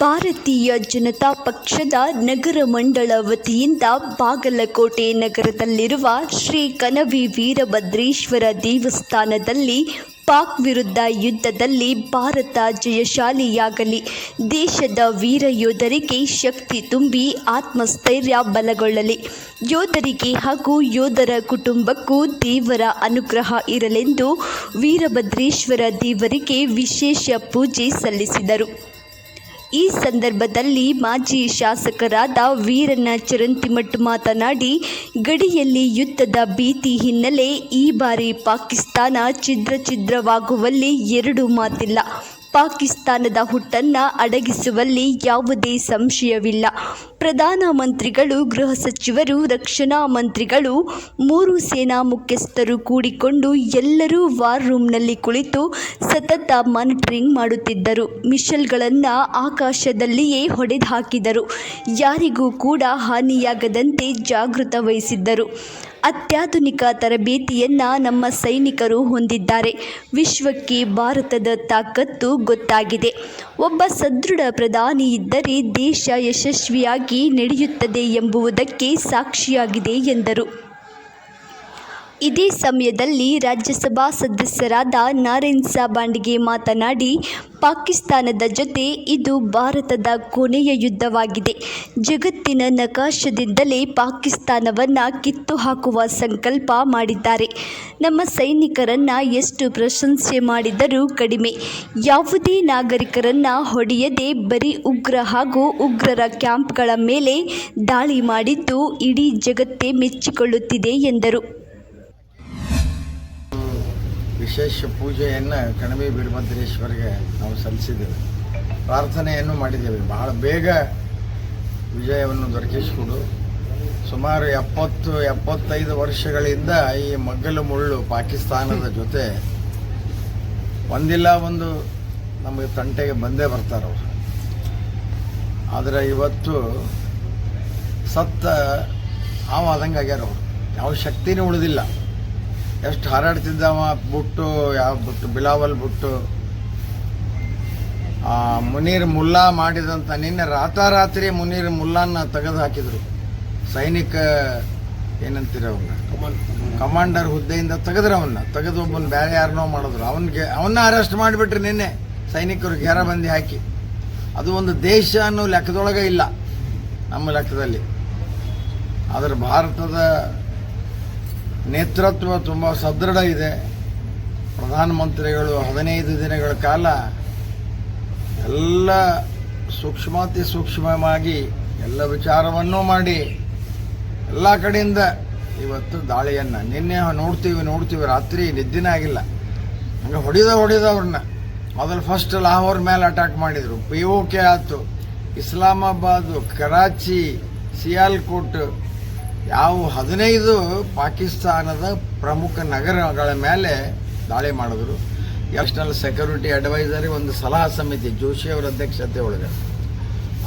ಭಾರತೀಯ ಜನತಾ ಪಕ್ಷದ ನಗರ ಮಂಡಳ ವತಿಯಿಂದ ಬಾಗಲಕೋಟೆ ನಗರದಲ್ಲಿರುವ ಶ್ರೀ ಕನವಿ ವೀರಭದ್ರೇಶ್ವರ ದೇವಸ್ಥಾನದಲ್ಲಿ ಪಾಕ್ ವಿರುದ್ಧ ಯುದ್ಧದಲ್ಲಿ ಭಾರತ ಜಯಶಾಲಿಯಾಗಲಿ, ದೇಶದ ವೀರ ಯೋಧರಿಗೆ ಶಕ್ತಿ ತುಂಬಿ ಆತ್ಮಸ್ಥೈರ್ಯ ಬಲಗೊಳ್ಳಲಿ. ಯೋಧರಿಗೆ ಹಾಗೂ ಯೋಧರ ಕುಟುಂಬಕ್ಕೂ ದೇವರ ಅನುಗ್ರಹ ಇರಲೆಂದು ವೀರಭದ್ರೇಶ್ವರ ದೇವರಿಗೆ ವಿಶೇಷ ಪೂಜೆ ಸಲ್ಲಿಸಿದರು. ಈ ಸಂದರ್ಭದಲ್ಲಿ ಮಾಜಿ ಶಾಸಕರಾದ ವೀರಣ್ಣ ಚರಂತಿಮಠ್ ಮಾತನಾಡಿ, ಗಡಿಯಲ್ಲಿ ಯುದ್ಧದ ಭೀತಿ ಹಿನ್ನೆಲೆ ಈ ಬಾರಿ ಪಾಕಿಸ್ತಾನ ಛಿದ್ರ ಛಿದ್ರವಾಗುವಲ್ಲಿ ಎರಡು ಮಾತಿಲ್ಲ. ಪಾಕಿಸ್ತಾನದ ಹುಟ್ಟನ್ನು ಅಡಗಿಸುವಲ್ಲಿ ಯಾವುದೇ ಸಂಶಯವಿಲ್ಲ. ಪ್ರಧಾನಮಂತ್ರಿಗಳು ಗೃಹ ಸಚಿವರು, ರಕ್ಷಣಾ ಮಂತ್ರಿಗಳು, ಮೂರು ಸೇನಾ ಮುಖ್ಯಸ್ಥರು ಕೂಡಿಕೊಂಡು ಎಲ್ಲರೂ ವಾರ್ ರೂಮ್ನಲ್ಲಿ ಕುಳಿತು ಸತತ ಮಾನಿಟರಿಂಗ್ ಮಾಡುತ್ತಿದ್ದರು. ಮಿಷಲ್ಗಳನ್ನು ಆಕಾಶದಲ್ಲಿಯೇ ಹೊಡೆದುಹಾಕಿದರು. ಯಾರಿಗೂ ಕೂಡ ಹಾನಿಯಾಗದಂತೆ ಜಾಗೃತ ವಹಿಸಿದ್ದರು ಅತ್ಯಾಧುನಿಕ ತರಬೇತಿಯನ್ನು ನಮ್ಮ ಸೈನಿಕರು ಹೊಂದಿದ್ದಾರೆ. ವಿಶ್ವಕ್ಕೆ ಭಾರತದ ತಾಕತ್ತು ಗೊತ್ತಾಗಿದೆ. ಒಬ್ಬ ಸದೃಢ ಪ್ರಧಾನಿ ಇದ್ದರೆ ದೇಶ ಯಶಸ್ವಿಯಾಗಿ ನಡೆಯುತ್ತದೆ ಎಂಬುವುದಕ್ಕೆ ಸಾಕ್ಷಿಯಾಗಿದೆ ಎಂದರು. ಇದೇ ಸಮಯದಲ್ಲಿ ರಾಜ್ಯಸಭಾ ಸದಸ್ಯರಾದ ನಾರಾಯಣ್ ಸಾಬಾಂಡ್ಗೆ ಮಾತನಾಡಿ, ಪಾಕಿಸ್ತಾನದ ಜೊತೆ ಇದು ಭಾರತದ ಕೊನೆಯ ಯುದ್ಧವಾಗಿದೆ. ಜಗತ್ತಿನ ನಕಾಶದಿಂದಲೇ ಪಾಕಿಸ್ತಾನವನ್ನು ಕಿತ್ತು ಹಾಕುವ ಸಂಕಲ್ಪ ಮಾಡಿದ್ದಾರೆ. ನಮ್ಮ ಸೈನಿಕರನ್ನು ಎಷ್ಟು ಪ್ರಶಂಸೆ ಮಾಡಿದರೂ ಕಡಿಮೆ. ಯಾವುದೇ ನಾಗರಿಕರನ್ನು ಹೊಡೆಯದೆ ಬರೀ ಉಗ್ರ ಹಾಗೂ ಉಗ್ರರ ಕ್ಯಾಂಪ್ಗಳ ಮೇಲೆ ದಾಳಿ ಮಾಡಿದ್ದು ಇಡೀ ಜಗತ್ತೇ ಮೆಚ್ಚಿಕೊಳ್ಳುತ್ತಿದೆ ಎಂದರು. ವಿಶೇಷ ಪೂಜೆಯನ್ನು ಕಣಿವೆ ವೀರಭದ್ರೇಶ್ವರಿಗೆ ನಾವು ಸಲ್ಲಿಸಿದ್ದೇವೆ. ಪ್ರಾರ್ಥನೆಯನ್ನು ಮಾಡಿದ್ದೇವೆ. ಬಹಳ ಬೇಗ ವಿಜಯವನ್ನು ದೊರಕಿಸಿಕೊಡು. ಸುಮಾರು ಎಪ್ಪತ್ತು, ಎಪ್ಪತ್ತೈದು ವರ್ಷಗಳಿಂದ ಈ ಮಗ್ಗಲು ಮುಳ್ಳು ಪಾಕಿಸ್ತಾನದ ಜೊತೆ ಒಂದಿಲ್ಲ ಒಂದು ನಮಗೆ ತಂಟೆಗೆ ಬಂದೇ ಬರ್ತಾರವರು ಆದರೆ ಇವತ್ತು ಸತ್ತ ಆವಾದಂಗೆ ಆಗ್ಯಾರ ಯಾವ ಶಕ್ತಿನೂ ಉಳಿದಿಲ್ಲ. ಎಷ್ಟು ಹಾರಾಡ್ತಿದ್ದಾವ? ಬುಟ್ಟು ಯಾವ ಬುಟ್ಟು? ಬಿಲಾವಲ್ ಬುಟ್ಟು. ಆ ಮುನೀರ್ ಮುಲ್ಲಾ ಮಾಡಿದಂಥ ನಿನ್ನೆ ರಾತಾರಾತ್ರಿ ಮುನೀರ್ ಮುಲ್ಲಾನ ತೆಗೆದು ಹಾಕಿದ್ರು ಸೈನಿಕ ಏನಂತೀರ ಅವನ್ನ ಕಮಾಂಡರ್ ಹುದ್ದೆಯಿಂದ ತೆಗೆದ್ರು ಅವನ್ನ ತೆಗೆದು ಒಬ್ಬನ ಬೇರೆ ಯಾರನ್ನೋ ಮಾಡಿದ್ರು. ಅವನಿಗೆ ಅವನ್ನ ಅರೆಸ್ಟ್ ಮಾಡಿಬಿಟ್ರಿ ನಿನ್ನೆ ಸೈನಿಕರು ಘೇರಬಂದಿ ಹಾಕಿ. ಅದು ಒಂದು ದೇಶ ಅನ್ನೋ ಲೆಕ್ಕದೊಳಗೆ ಇಲ್ಲ ನಮ್ಮ ಲೆಕ್ಕದಲ್ಲಿ. ಆದರೆ ಭಾರತದ ನೇತೃತ್ವ ತುಂಬ ಸದೃಢ ಇದೆ. ಪ್ರಧಾನಮಂತ್ರಿಗಳು ಹದಿನೈದು ದಿನಗಳ ಕಾಲ ಎಲ್ಲ ಸೂಕ್ಷ್ಮಾತಿ ಸೂಕ್ಷ್ಮವಾಗಿ ಎಲ್ಲ ವಿಚಾರವನ್ನೂ ಮಾಡಿ ಎಲ್ಲ ಕಡೆಯಿಂದ ಇವತ್ತು ದಾಳಿಯನ್ನು ನಿನ್ನೆ ನೋಡ್ತೀವಿ ನೋಡ್ತೀವಿ. ರಾತ್ರಿ ನಿದ್ದಿನ ಆಗಿಲ್ಲ. ಹಂಗೆ ಹೊಡಿದ ಹೊಡಿದ ಅವ್ರನ್ನ. ಮೊದಲು ಫಸ್ಟ್ ಲಾಹೋರ್ ಮೇಲೆ ಅಟ್ಯಾಕ್ ಮಾಡಿದರು. ಪಿ ಆಯ್ತು. ಇಸ್ಲಾಮಾಬಾದು, ಕರಾಚಿ, ಸಿಯಾಲ್ಕೋಟ್ ಯಾವ ಹದಿನೈದು ಪಾಕಿಸ್ತಾನದ ಪ್ರಮುಖ ನಗರಗಳ ಮೇಲೆ ದಾಳಿ ಮಾಡಿದ್ರು. ನ್ಯಾಷನಲ್ ಸೆಕ್ಯೂರಿಟಿ ಅಡ್ವೈಸರಿ ಒಂದು ಸಲಹಾ ಸಮಿತಿ, ಜೋಶಿ ಅವರ ಅಧ್ಯಕ್ಷತೆ ಒಳಗೆ.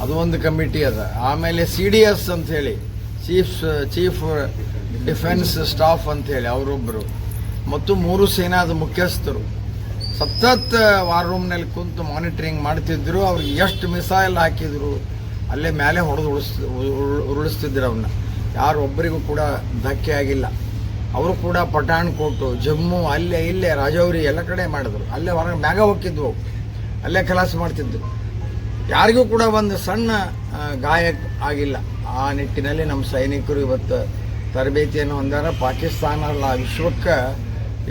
ಅದು ಒಂದು ಕಮಿಟಿ ಅದ. ಆಮೇಲೆ ಸಿ ಡಿ ಎಸ್ ಅಂತ ಹೇಳಿ ಚೀಫ್ ಚೀಫ್ ಡಿಫೆನ್ಸ್ ಸ್ಟಾಫ್ ಅಂತ ಹೇಳಿ ಅವರೊಬ್ಬರು ಮತ್ತು ಮೂರು ಸೇನಾದ ಮುಖ್ಯಸ್ಥರು. ಸತತ್ ವಾರ್ ರೂಮ್ನಲ್ಲಿ ಕುಂತು ಮಾನಿಟರಿಂಗ್ ಮಾಡ್ತಿದ್ರು. ಅವ್ರಿಗೆ ಎಷ್ಟು ಮಿಸೈಲ್ ಹಾಕಿದ್ರು, ಅಲ್ಲೇ ಮೇಲೆ ಹೊಡೆದು ಉಳಿಸ್ ಉರುಳ್- ಉರುಳಿಸ್ತಿದ್ರು ಅವನ್ನ ಯಾರು ಒಬ್ಬರಿಗೂ ಕೂಡ ಧಕ್ಕೆ ಆಗಿಲ್ಲ. ಅವರು ಕೂಡ ಪಠಾಣ್ಕೋಟು ಜಮ್ಮು, ಅಲ್ಲೇ, ಇಲ್ಲೇ, ರಾಜೌರಿ ಎಲ್ಲ ಕಡೆ ಮಾಡಿದ್ರು. ಅಲ್ಲೇ ಹೊರಗೆ ಮ್ಯಾಗ ಹೋಗಿದ್ವು ಅಲ್ಲೇ ಕಲಾಸ ಮಾಡ್ತಿದ್ರು. ಯಾರಿಗೂ ಕೂಡ ಒಂದು ಸಣ್ಣ ಗಾಯ ಆಗಿಲ್ಲ. ಆ ನಿಟ್ಟಿನಲ್ಲಿ ನಮ್ಮ ಸೈನಿಕರು ಇವತ್ತು ತರಬೇತಿಯನ್ನು ಹೊಂದಾರ. ಪಾಕಿಸ್ತಾನ ಅಲ್ಲ ವಿಶ್ವಕ್ಕೆ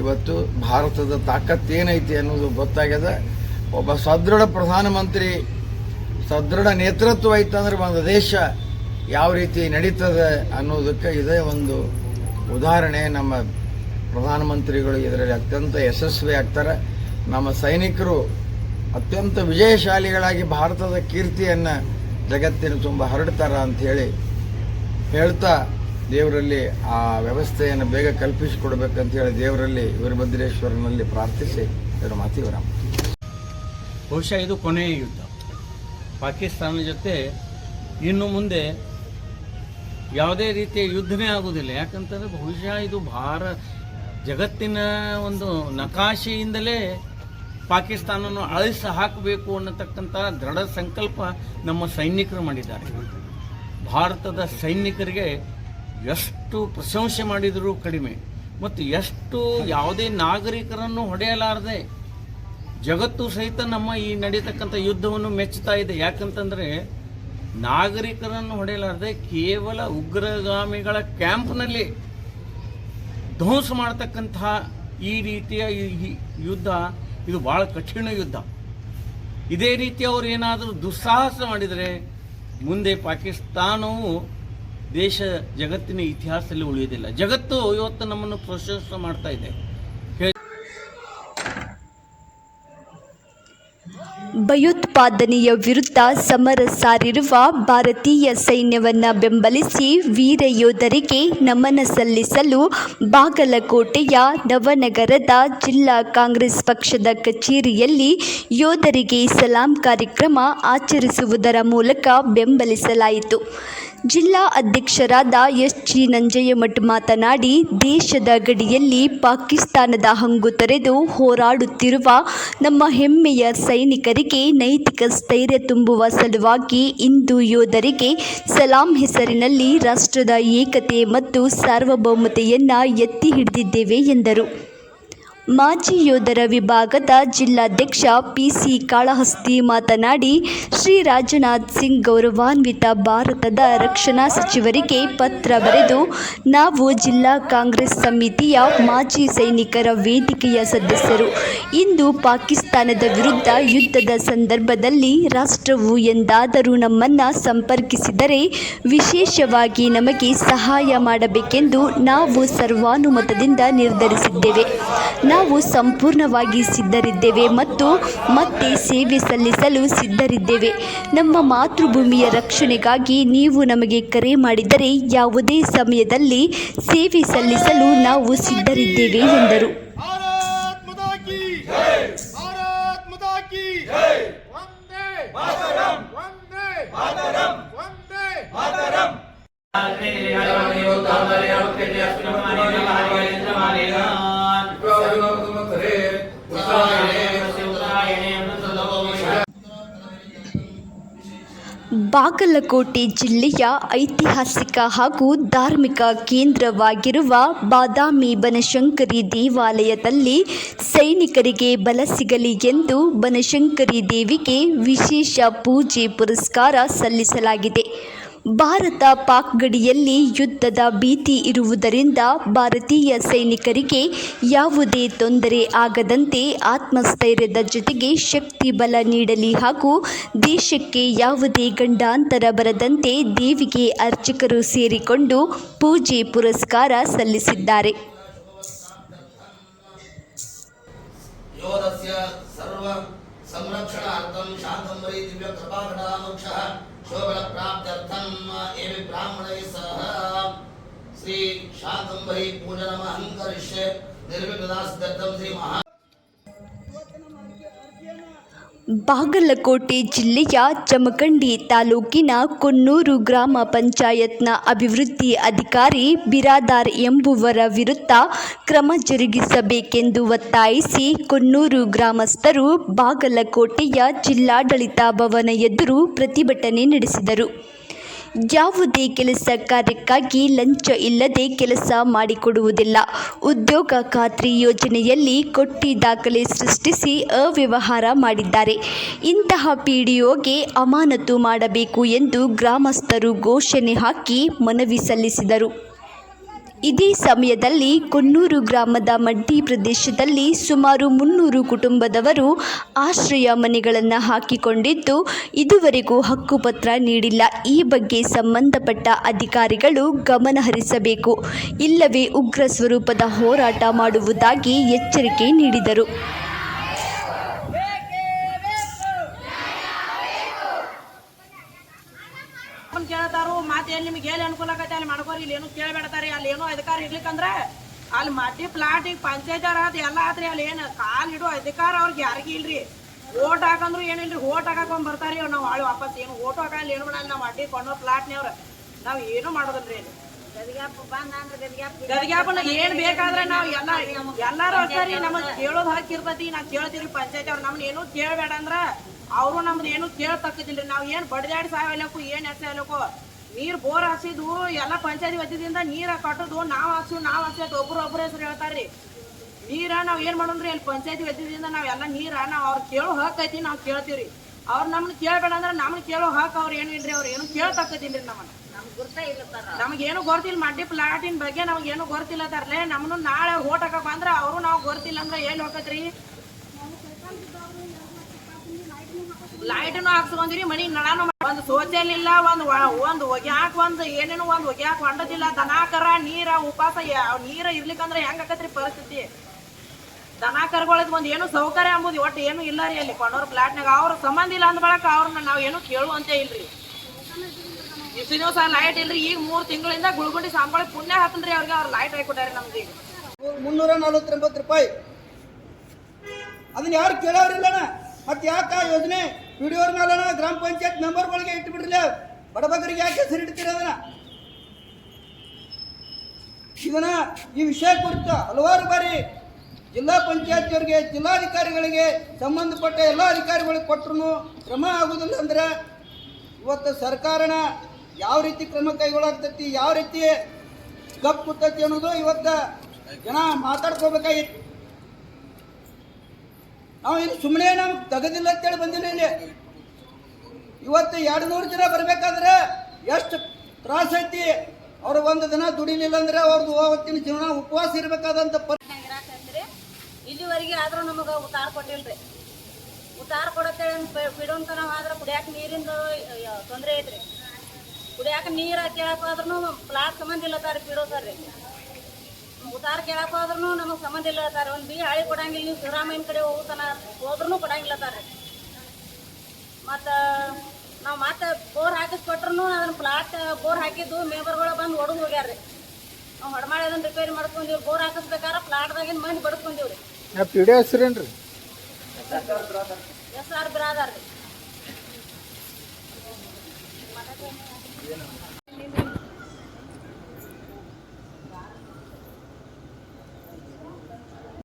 ಇವತ್ತು ಭಾರತದ ತಾಕತ್ತೇನೈತಿ ಅನ್ನೋದು ಗೊತ್ತಾಗ್ಯದ. ಒಬ್ಬ ಸದೃಢ ಪ್ರಧಾನಮಂತ್ರಿ, ಸದೃಢ ನೇತೃತ್ವ ಐತಂದ್ರೆ ಒಂದು ದೇಶ ಯಾವ ರೀತಿ ನಡೀತದೆ ಅನ್ನೋದಕ್ಕೆ ಇದೇ ಒಂದು ಉದಾಹರಣೆ. ನಮ್ಮ ಪ್ರಧಾನಮಂತ್ರಿಗಳು ಇದರಲ್ಲಿ ಅತ್ಯಂತ ಯಶಸ್ವಿ ಆಗ್ತಾರೆ. ನಮ್ಮ ಸೈನಿಕರು ಅತ್ಯಂತ ವಿಜಯಶಾಲಿಗಳಾಗಿ ಭಾರತದ ಕೀರ್ತಿಯನ್ನು ಜಗತ್ತಿನ ತುಂಬ ಹರಡ್ತಾರ ಹೇಳಿ ಹೇಳ್ತಾ ದೇವರಲ್ಲಿ ಆ ವ್ಯವಸ್ಥೆಯನ್ನು ಬೇಗ ಕಲ್ಪಿಸಿಕೊಡ್ಬೇಕಂತ ಹೇಳಿ ದೇವರಲ್ಲಿ ವೀರಭದ್ರೇಶ್ವರನಲ್ಲಿ ಪ್ರಾರ್ಥಿಸಿ ಎರಡು ಮಾತಿ ವಿರಾಮ. ಬಹುಶಃ ಇದು ಕೊನೆಯ ಯುದ್ಧ. ಪಾಕಿಸ್ತಾನ ಜೊತೆ ಇನ್ನು ಮುಂದೆ ಯಾವುದೇ ರೀತಿಯ ಯುದ್ಧನೇ ಆಗುವುದಿಲ್ಲ. ಯಾಕಂತಂದ್ರೆ ಬಹುಶಃ ಇದು ಭಾರ, ಜಗತ್ತಿನ ಒಂದು ನಕಾಶೆಯಿಂದಲೇ ಪಾಕಿಸ್ತಾನವನ್ನು ಅಳಿಸಿ ಹಾಕಬೇಕು ಅನ್ನತಕ್ಕಂಥ ದೃಢ ಸಂಕಲ್ಪ ನಮ್ಮ ಸೈನಿಕರು ಮಾಡಿದ್ದಾರೆ. ಭಾರತದ ಸೈನಿಕರಿಗೆ ಎಷ್ಟು ಪ್ರಶಂಸೆ ಮಾಡಿದರೂ ಕಡಿಮೆ. ಮತ್ತು ಎಷ್ಟು ಯಾವುದೇ ನಾಗರಿಕರನ್ನು ಹೊಡೆಯಲಾರದೆ ಜಗತ್ತು ಸಹಿತ ನಮ್ಮ ಈ ನಡೀತಕ್ಕಂಥ ಯುದ್ಧವನ್ನು ಮೆಚ್ಚುತ್ತಾ ಇದೆ. ಯಾಕಂತಂದ್ರೆ ನಾಗರಿಕರನ್ನು ಹೊಡೆಯಲಾರದೆ ಕೇವಲ ಉಗ್ರಗಾಮಿಗಳ ಕ್ಯಾಂಪ್ನಲ್ಲಿ ಧ್ವಂಸ ಮಾಡತಕ್ಕಂತಹ ಈ ರೀತಿಯ ಯುದ್ಧ, ಇದು ಬಹಳ ಕಠಿಣ ಯುದ್ಧ. ಇದೇ ರೀತಿ ಅವರು ಏನಾದರೂ ದುಸ್ಸಾಹಸ ಮಾಡಿದರೆ ಮುಂದೆ ಪಾಕಿಸ್ತಾನವು ದೇಶ ಜಗತ್ತಿನ ಇತಿಹಾಸದಲ್ಲಿ ಉಳಿಯೋದಿಲ್ಲ. ಜಗತ್ತು ಇವತ್ತು ನಮ್ಮನ್ನು ಪ್ರಶಂಸೆ ಮಾಡ್ತಾ ಇದೆ. ಭಯೋತ್ಪಾದನೆಯ ವಿರುದ್ಧ ಸಮರ ಸಾರಿರುವ ಭಾರತೀಯ ಸೈನ್ಯವನ್ನು ಬೆಂಬಲಿಸಿ ವೀರ ಯೋಧರಿಗೆ ನಮನ ಸಲ್ಲಿಸಲು ಬಾಗಲಕೋಟೆಯ ನವನಗರದ ಜಿಲ್ಲಾ ಕಾಂಗ್ರೆಸ್ ಪಕ್ಷದ ಕಚೇರಿಯಲ್ಲಿ ಯೋಧರಿಗೆ ಸಲಾಂ ಕಾರ್ಯಕ್ರಮ ಆಚರಿಸುವುದರ ಮೂಲಕ ಬೆಂಬಲಿಸಲಾಯಿತು. ಜಿಲ್ಲಾ ಅಧ್ಯಕ್ಷರಾದ ಎಸ್ ಜಿ ನಂಜಯ್ಯಮಠ್ ಮಾತನಾಡಿ, ದೇಶದ ಗಡಿಯಲ್ಲಿ ಪಾಕಿಸ್ತಾನದ ಹಂಗು ತೆರೆದು ಹೋರಾಡುತ್ತಿರುವ ನಮ್ಮ ಹೆಮ್ಮೆಯ ಸೈನಿಕರಿಗೆ ನೈತಿಕ ಸ್ಥೈರ್ಯ ತುಂಬುವ ಸಲುವಾಗಿ ಇಂದು ಯೋಧರಿಗೆ ಸಲಾಂ ಹೆಸರಿನಲ್ಲಿ ರಾಷ್ಟ್ರದ ಏಕತೆ ಮತ್ತು ಸಾರ್ವಭೌಮತೆಯನ್ನು ಎತ್ತಿ ಹಿಡಿದಿದ್ದೇವೆ ಎಂದರು. ಮಾಜಿ ಯೋಧರ ವಿಭಾಗದ ಜಿಲ್ಲಾಧ್ಯಕ್ಷ ಪಿಸಿ ಕಾಳಹಸ್ತಿ ಮಾತನಾಡಿ, ಶ್ರೀ ರಾಜನಾಥ್ ಸಿಂಗ್ ಗೌರವಾನ್ವಿತ ಭಾರತದ ರಕ್ಷಣಾ ಸಚಿವರಿಗೆ ಪತ್ರ ಬರೆದು, ನಾವು ಜಿಲ್ಲಾ ಕಾಂಗ್ರೆಸ್ ಸಮಿತಿಯ ಮಾಜಿ ಸೈನಿಕರ ವೇದಿಕೆಯ ಸದಸ್ಯರು. ಇಂದು ಪಾಕಿಸ್ತಾನದ ವಿರುದ್ಧ ಯುದ್ಧದ ಸಂದರ್ಭದಲ್ಲಿ ರಾಷ್ಟ್ರವು ಎಂದಾದರೂ ನಮ್ಮನ್ನು ಸಂಪರ್ಕಿಸಿದರೆ ವಿಶೇಷವಾಗಿ ನಮಗೆ ಸಹಾಯ ಮಾಡಬೇಕೆಂದು ನಾವು ಸರ್ವಾನುಮತದಿಂದ ನಿರ್ಧರಿಸಿದ್ದೇವೆ. ನಾವು ಸಂಪೂರ್ಣವಾಗಿ ಸಿದ್ಧರಿದ್ದೇವೆ ಮತ್ತು ಮತ್ತೆ ಸೇವೆ ಸಲ್ಲಿಸಲು ಸಿದ್ಧರಿದ್ದೇವೆ. ನಮ್ಮ ಮಾತೃಭೂಮಿಯ ರಕ್ಷಣೆಗಾಗಿ ನೀವು ನಮಗೆ ಕರೆ ಮಾಡಿದರೆ ಯಾವುದೇ ಸಮಯದಲ್ಲಿ ಸೇವೆ ಸಲ್ಲಿಸಲು ನಾವು ಸಿದ್ಧರಿದ್ದೇವೆ ಎಂದರು. ಬಾಗಲಕೋಟೆ ಜಿಲ್ಲೆಯ ಐತಿಹಾಸಿಕ ಹಾಗೂ ಧಾರ್ಮಿಕ ಕೇಂದ್ರವಾಗಿರುವ ಬಾದಾಮಿ ಬನಶಂಕರಿ ದೇವಾಲಯದಲ್ಲಿ ಸೈನಿಕರಿಗೆ ಬಲ ಸಿಗಲಿ ಎಂದು ಬನಶಂಕರಿ ದೇವಿಗೆ ವಿಶೇಷ ಪೂಜೆ ಪುರಸ್ಕಾರ ಸಲ್ಲಿಸಲಾಗಿದೆ. ಭಾರತ ಪಾಕ್ ಗಡಿಯಲ್ಲಿ ಯುದ್ಧದ ಭೀತಿ ಇರುವುದರಿಂದ ಭಾರತೀಯ ಸೈನಿಕರಿಗೆ ಯಾವುದೇ ತೊಂದರೆ ಆಗದಂತೆ ಆತ್ಮಸ್ಥೈರ್ಯದ ಜೊತೆಗೆ ಶಕ್ತಿ ಬಲ ನೀಡಲಿ ಹಾಗೂ ದೇಶಕ್ಕೆ ಯಾವುದೇ ಗಂಡಾಂತರ ಬರದಂತೆ ದೇವಿಗೆ ಅರ್ಚಕರು ಸೇರಿಕೊಂಡು ಪೂಜೆ ಪುರಸ್ಕಾರ ಸಲ್ಲಿಸಿದ್ದಾರೆ. ಬಾಗಲಕೋಟೆ ಜಿಲ್ಲೆಯ ಜಮಖಂಡಿ ತಾಲೂಕಿನ ಕೊನ್ನೂರು ಗ್ರಾಮ ಪಂಚಾಯತ್ನ ಅಭಿವೃದ್ಧಿ ಅಧಿಕಾರಿ ಬಿರಾದಾರ್ ಎಂಬುವರ ವಿರುದ್ಧ ಕ್ರಮ ಜರುಗಿಸಬೇಕೆಂದು ಒತ್ತಾಯಿಸಿ ಕೊನ್ನೂರು ಗ್ರಾಮಸ್ಥರು ಬಾಗಲಕೋಟೆಯ ಜಿಲ್ಲಾಡಳಿತ ಭವನ ಎದುರು ಪ್ರತಿಭಟನೆ ನಡೆಸಿದರು. ಯಾವುದೇ ಕೆಲಸ ಕಾರ್ಯಕ್ಕಾಗಿ ಲಂಚ ಇಲ್ಲದೆ ಕೆಲಸ ಮಾಡಿಕೊಡುವುದಿಲ್ಲ. ಉದ್ಯೋಗ ಖಾತ್ರಿ ಯೋಜನೆಯಲ್ಲಿ ಕೊಟ್ಟಿ ದಾಖಲೆ ಸೃಷ್ಟಿಸಿ ಅವ್ಯವಹಾರ ಮಾಡಿದ್ದಾರೆ. ಇಂತಹ ಪಿಡಿಒಗೆ ಅಮಾನತು ಮಾಡಬೇಕು ಎಂದು ಗ್ರಾಮಸ್ಥರು ಘೋಷಣೆ ಹಾಕಿ ಮನವಿ ಸಲ್ಲಿಸಿದರು. ಇದೇ ಸಮಯದಲ್ಲಿ ಕೊನ್ನೂರು ಗ್ರಾಮದ ಮಡ್ಡಿ ಪ್ರದೇಶದಲ್ಲಿ ಸುಮಾರು ಮುನ್ನೂರು ಕುಟುಂಬದವರು ಆಶ್ರಯ ಮನೆಗಳನ್ನು ಹಾಕಿಕೊಂಡಿದ್ದು, ಇದುವರೆಗೂ ಹಕ್ಕುಪತ್ರ ನೀಡಿಲ್ಲ. ಈ ಬಗ್ಗೆ ಸಂಬಂಧಪಟ್ಟ ಅಧಿಕಾರಿಗಳು ಗಮನಹರಿಸಬೇಕು ಇಲ್ಲವೇ ಉಗ್ರ ಸ್ವರೂಪದ ಹೋರಾಟ ಮಾಡುವುದಾಗಿ ಎಚ್ಚರಿಕೆ ನೀಡಿದರು. ಕೇಳ್ತಾರು ಎಲ್ಲಿ ನಿಮ್ಗೆ ಏನು ಅನುಕೂಲ ಆಗತ್ತೆ ಅಲ್ಲಿ ಮಾಡ್ಕೋರಿ ಇಲ್ಲಿ ಏನು ಕೇಳ್ಬೇಡ್ತಾರಿ ಅಲ್ಲಿ ಏನೋ ಅಧಿಕಾರ ಇರ್ಲಿಕ್ಕಂದ್ರೆ ಅಲ್ಲಿ ಮಟ್ಟಿ ಈಗ ಪಂಚಾಯತ್ ಆದ ಎಲ್ಲ ಆತ್ರಿ ಅಲ್ಲಿ ಏನು ಕಾಲ್ ಇಡೋ ಅಧಿಕಾರ ಅವ್ರಿಗೆ ಯಾರಿಗೂ ಇಲ್ರಿ. ಓಟ್ ಹಾಕಂದ್ರು ಏನಿಲ್ರಿ ಓಟ್ ಹಾಕೊಂಡ್ ಬರ್ತಾರಿ ನಾವು ಆಳು ವಾಪಸ್ ಏನು ಓಟ್ ಹಾಕಲ್ಲ ಏನು ಮಾಡಲ್ಲ ನಾವು ಅಡ್ಡಿ ಕೊಂಡೋ ಪ್ಲಾಟ್ನವ್ರ ನಾವು ಏನು ಮಾಡೋದಿಲ್ರಿ ಅಲ್ಲಿ. ಗದಿಗ್ಯಾಪನ ಏನ್ ಬೇಕಾದ್ರೆ ನಾವ್ ಎಲ್ಲ ಎಲ್ಲಾರು ಅಷ್ಟರಿ ನಮಗ್ ಕೇಳೋದ್ ಹಾಕಿರ್ತತಿ ನಾವ್ ಕೇಳ್ತೀವಿ ಪಂಚಾಯತ್ ಅವ್ರು. ನಮ್ನ ಏನು ಕೇಳ್ಬೇಡ ಅಂದ್ರ ಅವ್ರು ನಮ್ದು ಏನು ಕೇಳತಕ್ಕಿದಿಲ್ರಿ ನಾವ್ ಏನ್ ಬಡ್ದಾಡಿ ಸಾಯಲಕ್ಕೂ ಏನ್ ಎಸೆಯಲಕ್ಕೂ ನೀರ್ ಬೋರ್ ಹಾಸಿದ್ವು ಎಲ್ಲ ಪಂಚಾಯತಿ ವತಿಯಿಂದ ನೀರ ಕಟ್ಟೋದು ನಾವ್ ಹಾಸು ನಾವ್ ಅಂತ ಒಬ್ರು ಒಬ್ರು ಹೆಸರು ಹೇಳ್ತಾರ್ರಿ. ನೀರ ನಾವ್ ಏನ್ ಮಾಡೋಣ್ರಿ? ಅಲ್ಲಿ ಪಂಚಾಯತಿ ವತಿಯಿಂದ ನಾವ್ ಎಲ್ಲ ನೀರ ನಾವ್ ಅವ್ರ ಕೇಳೋ ಹಾಕೈತಿ ಐತಿ ನಾವ್ ಕೇಳ್ತೀವ್ರಿ. ಅವ್ರ ನಮ್ನ ಕೇಳ್ಬೇಡ ಅಂದ್ರೆ ನಮ್ನ ಕೇಳೋ ಹಕ್ ಅವ್ರ ಏನು ಇಲ್ರಿ ಅವ್ರ ಏನು ಕೇಳ್ ತಕ್ಕದಿಲ್ರಿ ನಮ್ಮನ್ನ. ನಮಗೇನು ಗೊತ್ತಿಲ್ಲ ಮಡ್ಡಿ ಪ್ಲಾಟಿನ ಬಗ್ಗೆ ನಮಗೇನು ಗೊತ್ತಿಲ್ಲ ತರ್ಲೆ ನಮ್ನು ನಾಳೆ ಓಟ್ ಹಾಕಕ್ ಬಂದ್ರ ಅವರು ನಾವು ಗೊತ್ತಿಲ್ಲ ಅಂದ್ರೆ ಏನ್ ಹೋಗತ್ರಿ ಲೈಟ್ನು ಹಾಕ್ಸ್ಕೊಂಡಿರಿ ಮನಿ ನಳನು ಒಂದ್ ಸೋಚಲ್ ಒಂದು ಒಂದು ಒಗ್ಯಾಕ ಒಂದ್ ಏನೇನು ಒಂದು ಒಗ್ಯಾಕ್ ಹೊಂಡದಿಲ್ಲ ದನಾಕರ ನೀರ, ಉಪವಾಸ ನೀರ ಇರ್ಲಿಕ್ಕಂದ್ರೆ ಹೆಂಗ್ ಆಕತ್ರಿ ಪರಿಸ್ಥಿತಿ? ದನ ಕರ್ಗೊಳದ್ ಒಂದ್ ಏನು ಸೌಕರ್ಯ ಅಂಬುದು ಒಟ್ಟು ಏನು ಇಲ್ಲ ರೀ ಅಲ್ಲಿ ಕೊಂಡೋರ್ ಫ್ಲಾಟ್ನಾಗ ಅವ್ರ ಸಂಬಂಧ ಇಲ್ಲ ಅಂದ ಬಳಕ ಅವ್ರನ್ನ ನಾವ್ ಏನು ಕೇಳುವಂತೆ ಇಲ್ರಿ. ಇಷ್ಟು ದಿವಸ ಲೈಟ್ ಇಲ್ರಿ, ಈಗ ಮೂರ್ ತಿಂಗಳಿಂದ ಗುಳ್ಗುಂಡಿ ಸಾಂಬಾಳಿ ಪುಣ್ಯ ಹಾಕಲ್ರಿ ಅವ್ರಿಗೆ, ಅವ್ರ ಲೈಟ್ ಹಾಕೊಟ್ಟಾರಿ ನಮ್ದು ಈಗ. ಮುನ್ನೂರ ನಲವತ್ತೊಂಬತ್ತು ರೂಪಾಯಿ. ಅದನ್ನ ಯಾರು ಕೇಳೋರಿಲ್ಲ ಮತ್ತೆ ಯಾಕ ಯೋಜನೆ? ಪಿಡಿಯೋರ್ ಮೇಲನ ಗ್ರಾಮ ಪಂಚಾಯತ್ ಮೆಂಬರ್ಗಳಿಗೆ ಇಟ್ಬಿಡ್ರಲ್ಲ ಬಡಬಗರಿಗೆ ಯಾಕೆ ಹೆಸರು ಇಡ್ತೀರ ಅದನ್ನ? ಈ ವಿಷಯ ಕುರಿತು ಹಲವಾರು ಬಾರಿ ಜಿಲ್ಲಾ ಪಂಚಾಯತಿಯವರಿಗೆ ಜಿಲ್ಲಾಧಿಕಾರಿಗಳಿಗೆ ಸಂಬಂಧಪಟ್ಟ ಎಲ್ಲ ಅಧಿಕಾರಿಗಳಿಗೆ ಕೊಟ್ಟರು ಕ್ರಮ ಆಗುದಿಲ್ಲ ಅಂದ್ರೆ ಇವತ್ತು ಸರ್ಕಾರನ ಯಾವ ರೀತಿ ಕ್ರಮ ಕೈಗೊಳ್ಳಾಗ್ತೈತಿ ಯಾವ ರೀತಿ ಗಪ್ ಕೂತೈತಿ ಅನ್ನೋದು ಇವತ್ತು ಜನ ಮಾತಾಡ್ಕೋಬೇಕಾಗಿತ್ತು. ನಾವು ಇಲ್ಲಿ ಸುಮ್ಮನೆ ನಾವು ತೆಗೆದಿಲ್ಲ ಅಂತೇಳಿ ಬಂದಿಲ್ಲ ಇಲ್ಲಿ. ಇವತ್ತು ಎರಡು ನೂರು ಜನ ಬರ್ಬೇಕಾದ್ರೆ ಎಷ್ಟು ತ್ರಾಸ ಐತಿ. ಅವ್ರು ಒಂದು ದಿನ ದುಡಿಲಿಲ್ಲ ಅಂದ್ರೆ ಅವ್ರದ್ದು ಅವತ್ತಿನ ಜೀವನ ಉಪವಾಸ ಇರಬೇಕಾದಂತ ಇಲ್ಲಿವರೆಗೆ ಆದ್ರೂ ನಮಗೆ ಉತ್ತಾರ ಕೊಟ್ಟಿಲ್ರಿ. ಉತ್ತಾರ ಕೊಡತ್ತೇಳಿ ಬಿಡೋಂತ ನಾವು ಆದ್ರೆ ಕುಡಿಯಾಕ ನೀರಿಂದ ತೊಂದರೆ ಐತ್ರಿ. ಕುಡಿಯಾಕ ನೀರು ಕೇಳಕ್ ಆದ್ರೂ ಪ್ಲಾಟ್ ಸಂಬಂಧ ಇಲ್ಲತ್ತಾರ ಬಿಡೋತಾರ್ರಿ. ಉತ್ತಾರ ಕೇಳಕ್ಕೆ ಹೋದ್ರೂ ನಮಗೆ ಸಂಬಂಧ ಸರ್ ಒಂದು ಬಿ ಹಾಳಿ ಕೊಡಂಗಿಲ್ಲ ನೀವು ಸಿದ್ದರಾಮಯ್ಯನ ಕಡೆ ಹೋಗುತ್ತಾನ ಹೋದ್ರೂ ಸರ್ ಮತ್ತು ನಾವು ಮತ್ತೆ ಬೋರ್ ಹಾಕಿಸ್ ಕೊಟ್ರು ಅದನ್ನ ಪ್ಲಾಟ್ ಬೋರ್ ಹಾಕಿದ್ದು ಮೇಂಬರ್ಗಳು ಬಂದು ಹೊಡೆದು ಹೋಗ್ಯಾರ್ರಿ. ನಾವು ಹೊಡಮಾಡಿ ಅದನ್ನು ರಿಪೇರಿ ಮಾಡ್ಕೊಂಡೀವಿ ಬೋರ್ ಹಾಕಿಸ್ಬೇಕಾರ ಪ್ಲಾಟ್ದಾಗಿನ ಮಂದಿ ಬಡ್ಕೊಂಡೀವ್ರಿ ಪಿ ಡಿ ಹೆಸರೇನ್ರಿ ಎಸ್ ಆರ್ ಬಿರಾದಾರ್ರಿ